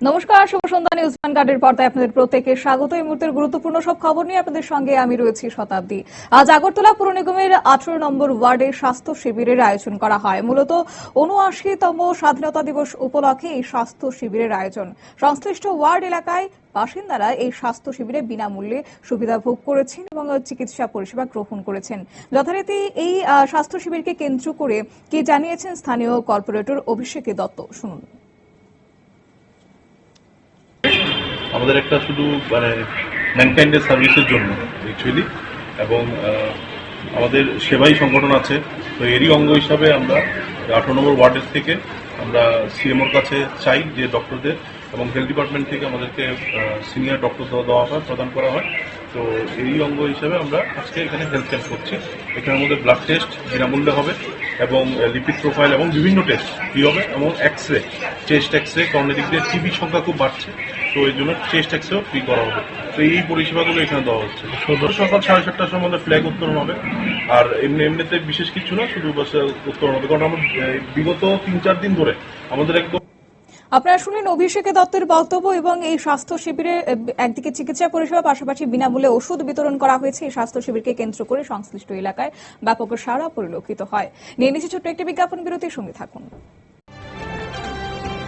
নমস্কার, শুভ সন্ধ্যা নিউজ ভ্যানগার্ডের পর্দায় আপনাদের প্রত্যেকে স্বাগত। এই মুহূর্তের গুরুত্বপূর্ণ সব খবর নিয়ে আপনাদের সঙ্গে আমি রয়েছি শতাব্দী। আজ আগরতলা পুর নিগমের আঠারো নম্বর ওয়ার্ডে স্বাস্থ্য শিবিরের আয়োজন করা হয়। মূলত উনআশিতম স্বাধীনতা দিবস উপলক্ষে এই স্বাস্থ্য শিবিরের আয়োজন। সংশ্লিষ্ট ওয়ার্ড এলাকায় বাসিন্দারা এই স্বাস্থ্য শিবিরে বিনামূল্যে সুবিধা ভোগ করেছেন এবং চিকিৎসা পরিষেবা গ্রহণ করেছেন। যথারীতি এই স্বাস্থ্য শিবিরকে কেন্দ্র করে কি জানিয়েছেন স্থানীয় কর্পোরেটর অভিষেক দত্ত। শুনুন। আমাদের একটা শুধু মানে ম্যানকাইন্ডের সার্ভিসের জন্য অ্যাকচুয়ালি এবং আমাদের সেবাই সংগঠন আছে। তো এরই অঙ্গ হিসাবে আমরা আঠারো নম্বর ওয়ার্ডের থেকে আমরা সিএমওর কাছে চাই যে ডক্টরদের এবং হেলথ ডিপার্টমেন্ট থেকে আমাদেরকে সিনিয়র ডক্টর দেওয়া হয়, প্রদান করা হয়। তো এই অঙ্গ হিসাবে আমরা আজকে এখানে হেলথ ক্যাম্প করছি। এখানের মধ্যে ব্লাড টেস্ট বিনামূল্যে হবে এবং লিপিড প্রোফাইল এবং বিভিন্ন টেস্ট কী হবে এবং X ray chest X ray কর্নেদিক দিয়ে টিবির সংখ্যা খুব বাড়ছে। তো এই জন্য চেস্ট এক্সরেও ফ্রি করা হবে। তো এই পরিষেবাগুলো এখানে দেওয়া হচ্ছে। সদর সকাল সাড়ে সাতটার সময় আমাদের ফ্ল্যাগ উত্তোলন হবে। আর এমনি এমনিতে বিশেষ কিছু না, শুধু বাস উত্তোলন হবে। কারণ আমরা বিগত তিন চার দিন ধরে আমাদের একদম আপনারা শুনলেন অভিষেক দত্তের বক্তব্য এবং এই স্বাস্থ্য শিবিরে একদিকে চিকিৎসা পরিষেবা, পাশাপাশি বিনামূল্যে ওষুধ বিতরণ করা হয়েছে। এই স্বাস্থ্য শিবিরকে কেন্দ্র করে সংশ্লিষ্ট এলাকায় ব্যাপক সারা পরিলক্ষিত হয়। নিয়ে নিচ্ছে ছোট্ট একটি বিজ্ঞাপন, বিরতির সঙ্গে থাকুন।